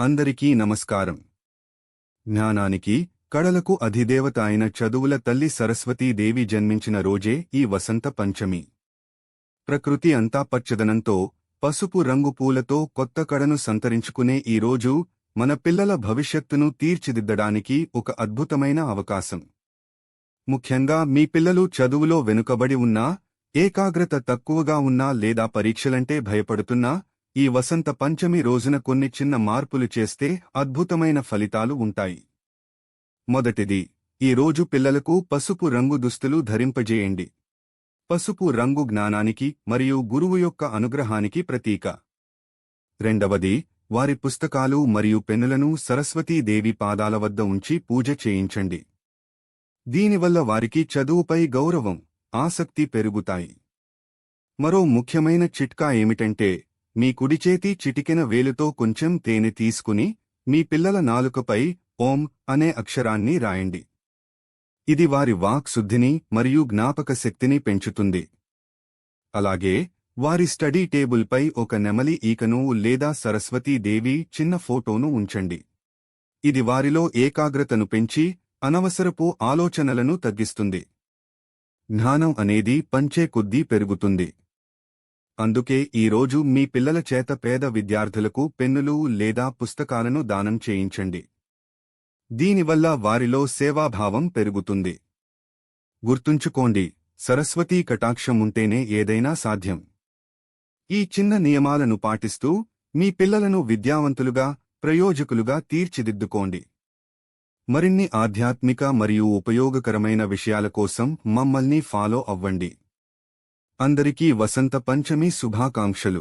అందరికీ నమస్కారం. జ్ఞానానికి కళలకు అధిదేవత అయిన చదువుల తల్లి సరస్వతీదేవి జన్మించిన రోజే ఈ వసంత పంచమి. ప్రకృతి అంతా పచ్చదనంతో పసుపు రంగు పూలతో కొత్త కడను సంతరించుకునే ఈ రోజు మన పిల్లల భవిష్యత్తును తీర్చిదిద్దడానికి ఒక అద్భుతమైన అవకాశం. ముఖ్యంగా మీ పిల్లలు చదువులో వెనుకబడి ఉన్నా ఏకాగ్రత తక్కువగా ఉన్నా లేదా పరీక్షలంటే భయపడుతున్నా ఈ వసంత పంచమి రోజున కొన్ని చిన్న మార్పులు చేస్తే అద్భుతమైన ఫలితాలు ఉంటాయి. మొదటిది ఈ రోజు పిల్లలకు పసుపు రంగు దుస్తులు ధరింపజేయండి. పసుపు రంగు జ్ఞానానికి మరియు గురువు యొక్క అనుగ్రహానికి ప్రతీక. రెండవది వారి పుస్తకాలు మరియు పెన్నులను సరస్వతీదేవి పాదాల వద్ద ఉంచి పూజ చేయించండి. దీనివల్ల వారికి చదువుపై గౌరవం ఆసక్తి పెరుగుతాయి. మరో ముఖ్యమైన చిట్కా ఏమిటంటే మీ కుడిచేతి చిటికెన వేలుతో కొంచెం తేనె తీసుకుని మీ పిల్లల నాలుకపై ఓం అనే అక్షరాన్ని రాయండి. ఇది వారి వాక్ శుద్ధిని మరియు జ్ఞాపక శక్తిని పెంచుతుంది. అలాగే వారి స్టడీ టేబుల్పై ఒక నెమలి ఈకను లేదా సరస్వతీదేవి చిన్న ఫోటోను ఉంచండి. ఇది వారిలో ఏకాగ్రతను పెంచి అనవసరపు ఆలోచనలను తగ్గిస్తుంది. జ్ఞానం అనేది పంచే కొద్దీ పెరుగుతుంది. అందుకే ఈ రోజు మీ పిల్లల చేత పేద విద్యార్థులకు పెన్నులు లేదా పుస్తకాలను దానం చేయించండి. దీనివల్ల వారిలో సేవాభావం పెరుగుతుంది. గుర్తుంచుకోండి సరస్వతీ కటాక్షం ఉంటేనే ఏదైనా సాధ్యం. ఈ చిన్న నియమాలను పాటిస్తూ మీ పిల్లలను విద్యావంతులుగా ప్రయోజకులుగా తీర్చిదిద్దుకోండి. మరిన్ని ఆధ్యాత్మిక మరియు ఉపయోగకరమైన విషయాల కోసం మమ్మల్ని ఫాలో అవ్వండి. అందరికీ వసంత పంచమి శుభాకాంక్షలు.